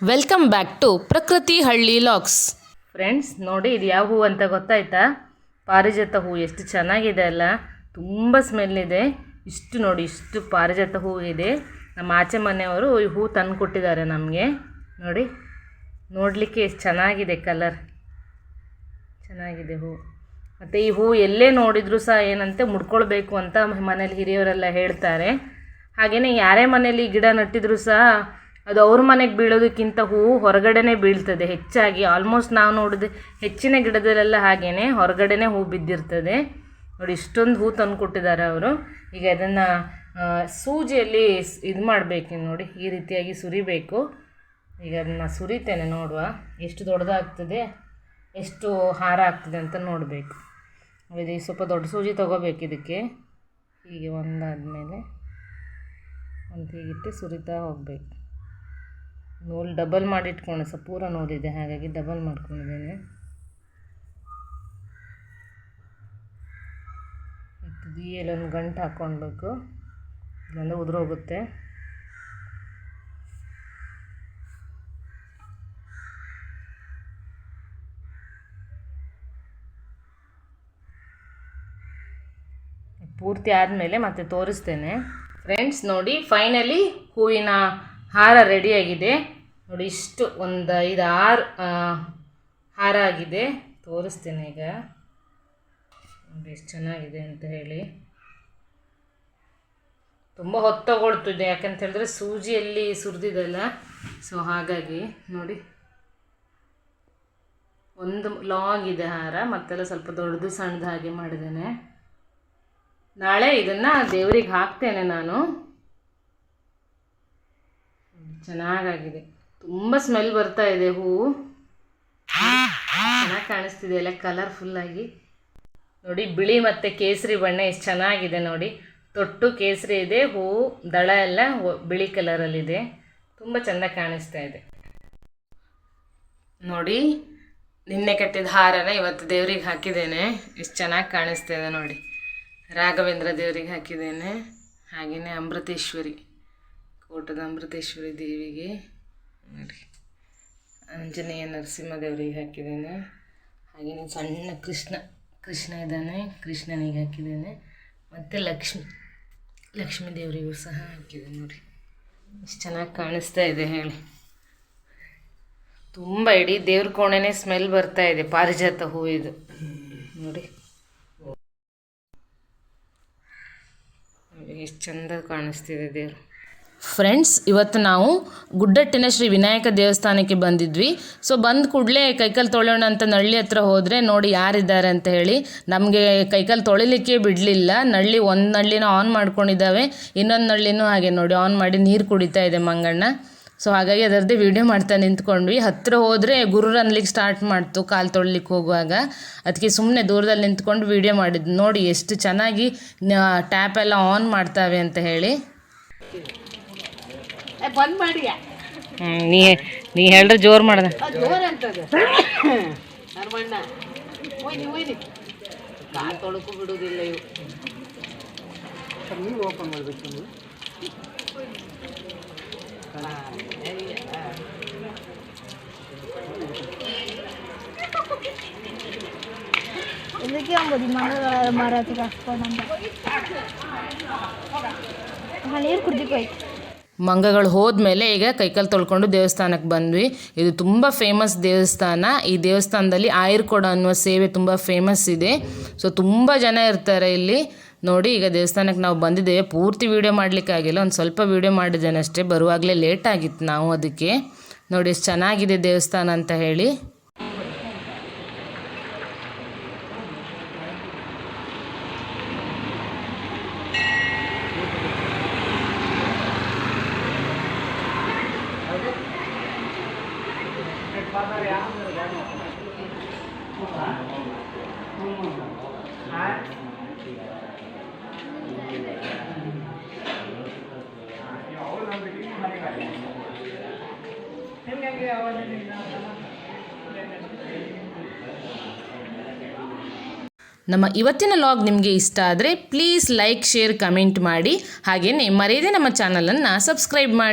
Welcome back to ಪ್ರಕೃತಿ ಹಳ್ಳಿ LOX friends ನೋಡಿ ಇದು ಯಾವ ಹೂ ಅಂತ ಗೊತ್ತಾಯ್ತಾ? ಪಾರಿಜಾತ ಹೂವು ಎಷ್ಟು ಚೆನ್ನಾಗಿದೆ ಅಲ್ಲ? ತುಂಬ ಸ್ಮೆಲ್ ಇದೆ. ಇಷ್ಟು ನೋಡಿ, ಇಷ್ಟು ಪಾರಿಜಾತ ಹೂವು ಇದೆ. ನಮ್ಮ ಆಚೆ ಮನೆಯವರು ಈ ಹೂ ತಂದು ಕೊಟ್ಟಿದ್ದಾರೆ ನಮಗೆ. ನೋಡಿ, ನೋಡಲಿಕ್ಕೆ ಎಷ್ಟು ಚೆನ್ನಾಗಿದೆ ಕಲರ್ ಚೆನ್ನಾಗಿದೆ ಹೂ. ಮತ್ತು ಈ ಹೂ ಎಲ್ಲೇ ನೋಡಿದರೂ ಸಹ ಏನಂತೆ, ಮುಡ್ಕೊಳ್ಬೇಕು ಅಂತ ಮನೇಲಿ ಹಿರಿಯವರೆಲ್ಲ ಹೇಳ್ತಾರೆ. ಹಾಗೆಯೇ ಯಾರೇ ಮನೇಲಿ ಗಿಡ ನಟ್ಟಿದ್ರು ಸಹ ಅದು ಅವ್ರ ಮನೆಗೆ ಬೀಳೋದಕ್ಕಿಂತ ಹೂವು ಹೊರಗಡೆನೇ ಬೀಳ್ತದೆ. ಹೆಚ್ಚಾಗಿ ಆಲ್ಮೋಸ್ಟ್ ನಾವು ನೋಡಿದ ಹೆಚ್ಚಿನ ಗಿಡದಲ್ಲೆಲ್ಲ ಹಾಗೇ ಹೊರಗಡೆನೇ ಹೂ ಬಿದ್ದಿರ್ತದೆ. ನೋಡಿ, ಇಷ್ಟೊಂದು ಹೂ ತಂದು ಕೊಟ್ಟಿದ್ದಾರೆ ಅವರು. ಈಗ ಅದನ್ನು ಸೂಜಿಯಲ್ಲಿ ಇದು ಮಾಡಬೇಕು ನೋಡಿ, ಈ ರೀತಿಯಾಗಿ ಸುರಿಬೇಕು. ಈಗ ಅದನ್ನು ಸುರಿತೇನೆ ನೋಡುವ. ಎಷ್ಟು ದೊಡ್ಡದಾಗ್ತದೆ, ಎಷ್ಟು ಹಾರ ಆಗ್ತದೆ ಅಂತ ನೋಡಬೇಕು. ಇದು ಸ್ವಲ್ಪ ದೊಡ್ಡ ಸೂಜಿ ತೊಗೋಬೇಕು ಇದಕ್ಕೆ. ಹೀಗೆ ಒಂದಾದ ಮೇಲೆ ಒಂದು ಹೀಗಿಟ್ಟು ಸುರಿತಾ ಹೋಗಬೇಕು. ನೂಲು ಡಬಲ್ ಮಾಡಿ ಇಟ್ಕೊಂಡೆ ಸ್ವಲ್ಪ ಪೂರ ನೂಲಿದೆ ಹಾಗಾಗಿ ಡಬಲ್ ಮಾಡ್ಕೊಂಡಿದ್ದೇನೆ. ತುದಿಯಲ್ಲಿ ಒಂದು ಗಂಟು ಹಾಕ್ಕೊಳ್ಬೇಕು. ಇಲ್ಲಾಂದರೆ ಉದುರೋಗುತ್ತೆ. ಪೂರ್ತಿ ಆದಮೇಲೆ ಮತ್ತೆ ತೋರಿಸ್ತೇನೆ. ಫ್ರೆಂಡ್ಸ್ ನೋಡಿ ಫೈನಲಿ ಹೂವಿನ ಹಾರ ರೆಡಿಯಾಗಿದೆ ನೋಡಿ, ಇಷ್ಟು ಒಂದು ಐದು ಆರು ಹಾರ ಆಗಿದೆ. ತೋರಿಸ್ತೀನಿ ಈಗ. ನೋಡಿ ಎಷ್ಟು ಚೆನ್ನಾಗಿದೆ ಅಂತ ಹೇಳಿ. ತುಂಬ ಹೊತ್ತು ತಗೊಳ್ತಿದೆ ಯಾಕಂತ ಹೇಳಿದ್ರೆ ಸೂಜಿಯಲ್ಲಿ ಸುರಿದಿದೆಲ್ಲ. ಸೊ ಹಾಗಾಗಿ, ನೋಡಿ. ಒಂದು ಲಾಂಗ್ ಇದೆ ಹಾರ, ಮತ್ತೆಲ್ಲ ಸ್ವಲ್ಪ ದೊಡ್ಡದು ಸಣ್ಣದು ಹಾಗೆ ಮಾಡಿದ್ದೇನೆ. ನಾಳೆ ಇದನ್ನು ದೇವರಿಗೆ ಹಾಕ್ತೇನೆ ನಾನು. ಚೆನ್ನಾಗಾಗಿದೆ. ತುಂಬ ಸ್ಮೆಲ್ ಬರ್ತಾ ಇದೆ ಹೂವು ಚೆನ್ನಾಗಿ ಕಾಣಿಸ್ತಿದೆ, ಎಲ್ಲ ಕಲರ್ಫುಲ್ಲಾಗಿ ನೋಡಿ, ಬಿಳಿ ಮತ್ತು ಕೇಸರಿ ಬಣ್ಣ ಎಷ್ಟು ಚೆನ್ನಾಗಿದೆ ನೋಡಿ. ತೊಟ್ಟು ಕೇಸರಿ ಇದೆ ಹೂವು ದಳ ಎಲ್ಲ ಬಿಳಿ ಕಲರಲ್ಲಿದೆ ತುಂಬ ಚೆಂದ ಕಾಣಿಸ್ತಾ ಇದೆ. ನೋಡಿ, ನಿನ್ನೆ ಕಟ್ಟಿದ ಹಾರನ ಇವತ್ತು ದೇವ್ರಿಗೆ ಹಾಕಿದ್ದೇನೆ. ಎಷ್ಟು ಚೆನ್ನಾಗಿ ಕಾಣಿಸ್ತಾ ಇದೆ ನೋಡಿ. ರಾಘವೇಂದ್ರ ದೇವರಿಗೆ ಹಾಕಿದ್ದೇನೆ. ಹಾಗೆಯೇ ಅಮೃತೇಶ್ವರಿ. ಕೋಟದ ಅಮೃತೇಶ್ವರಿ ದೇವಿಗೆ ನೋಡಿ. ಆಂಜನೇಯ ನರಸಿಂಹದೇವರಿಗೆ ಹಾಕಿದ್ದೇನೆ. ಹಾಗೆಯೇ ಸಣ್ಣ ಕೃಷ್ಣ ಕೃಷ್ಣ ಇದ್ದಾನೆ ಕೃಷ್ಣನಿಗೆ ಹಾಕಿದ್ದೇನೆ. ಮತ್ತು ಲಕ್ಷ್ಮಿ ಲಕ್ಷ್ಮೀ ದೇವರಿಗೂ ಸಹ ಹಾಕಿದೆ ನೋಡಿ. ಎಷ್ಟು ಚೆನ್ನಾಗಿ ಕಾಣಿಸ್ತಾ ಇದೆ ಹೇಳಿ. ತುಂಬ ಇಡೀ ದೇವ್ರ ಕೋಣೆನೇ ಸ್ಮೆಲ್ ಬರ್ತಾ ಇದೆ ಪಾರಿಜಾತ ಹೂವಿದು ನೋಡಿ. ಎಷ್ಟು ಚಂದ ಕಾಣಿಸ್ತಿದೆ ದೇವರು. ಫ್ರೆಂಡ್ಸ್ ಇವತ್ತು ನಾವು ಗುಡ್ಡಟ್ಟಿನ ಶ್ರೀ ವಿನಾಯಕ ದೇವಸ್ಥಾನಕ್ಕೆ ಬಂದಿದ್ವಿ. ಸೊ ಬಂದ ಕೂಡಲೇ ಕೈಕಾಲು ತೊಳೆಯೋಣ ಅಂತ ನಳ್ಳಿ ಹತ್ರ ಹೋದರೆ ನೋಡಿ ಯಾರಿದ್ದಾರೆ ಅಂತ ಹೇಳಿ. ನಮಗೆ ಕೈಕಾಲು ತೊಳಿಲಿಕ್ಕೆ ಬಿಡಲಿಲ್ಲ. ನಳ್ಳಿ ಒಂದು ನಳ್ಳಿನ ಆನ್ ಮಾಡ್ಕೊಂಡಿದ್ದಾವೆ. ಇನ್ನೊಂದು ನಳ್ಳಿನೂ ಹಾಗೆ ನೋಡಿ ಆನ್ ಮಾಡಿ ನೀರು ಕುಡಿತಾ ಇದೆ ಮಂಗಣ್ಣ. ಸೊ ಹಾಗಾಗಿ ಅದರದ್ದೇ ವಿಡಿಯೋ ಮಾಡ್ತಾ ನಿಂತ್ಕೊಂಡ್ವಿ. ಹತ್ತಿರ ಹೋದರೆ ಗುರು ಅನ್ಲಿಕ್ಕೆ ಸ್ಟಾರ್ಟ್ ಮಾಡ್ತು ಕಾಲು ತೊಳಿಲಿಕ್ಕೆ ಹೋಗುವಾಗ. ಅದಕ್ಕೆ ಸುಮ್ಮನೆ ದೂರದಲ್ಲಿ ನಿಂತ್ಕೊಂಡು ವೀಡಿಯೋ ಮಾಡಿದ್ದು ನೋಡಿ, ಎಷ್ಟು ಚೆನ್ನಾಗಿ ಟ್ಯಾಪ್ ಎಲ್ಲ ಆನ್ ಮಾಡ್ತಾವೆ ಅಂತ ಹೇಳಿ. ನೀ ನೀ ಹೇಳ್ರೆ ಜೋರು ಮಾಡ್ದೆ ತೊಳಕು ಬಿಡುವುದಿಲ್ಲ ಇವು ಇದಕ್ಕೆ ಅಂಬೋದು ಮರಗಳ ಮರ ಹಾಕ್ಕೊಂಡಂತ ನೀರು ಕುಡ್ದಿಕ್ಕೆ ಹೋಯ್ತು ಮಂಗಗಳು ಹೋದ್ಮೇಲೆ ಈಗ ಕೈಕಾಲು ತೊಳ್ಕೊಂಡು ದೇವಸ್ಥಾನಕ್ಕೆ ಬಂದ್ವಿ. ಇದು ತುಂಬ ಫೇಮಸ್ ದೇವಸ್ಥಾನ. ಈ ದೇವಸ್ಥಾನದಲ್ಲಿ ಆಯುರ್ಕೊಡ ಅನ್ನುವ ಸೇವೆ ತುಂಬ ಫೇಮಸ್ ಇದೆ. ಸೊ ತುಂಬ ಜನ ಇರ್ತಾರೆ ಇಲ್ಲಿ. ನೋಡಿ, ಈಗ ದೇವಸ್ಥಾನಕ್ಕೆ ನಾವು ಬಂದಿದ್ದೇವೆ. ಪೂರ್ತಿ ವೀಡಿಯೋ ಮಾಡಲಿಕ್ಕಾಗಿಲ್ಲ ಒಂದು ಸ್ವಲ್ಪ ವೀಡಿಯೋ ಮಾಡಿದ್ದೇನೆ ಅಷ್ಟೇ ಬರುವಾಗಲೇ ಲೇಟ್ ಆಗಿತ್ತು ನಾವು ಅದಕ್ಕೆ. ನೋಡಿ, ಎಷ್ಟು ಚೆನ್ನಾಗಿದೆ ದೇವಸ್ಥಾನ ಅಂತ ಹೇಳಿ. ನಮ್ಮ ಇವತ್ತಿನ ಲಾಗ್ ನಿಮಗೆ ಇಷ್ಟ ಆದರೆ ಪ್ಲೀಸ್ ಲೈಕ್ ಶೇರ್ ಕಮೆಂಟ್ ಮಾಡಿ. ಹಾಗೆಯೇ ಮರೆಯದೆ ನಮ್ಮ ಚಾನಲನ್ನು ಸಬ್ಸ್ಕ್ರೈಬ್ ಮಾಡಿ.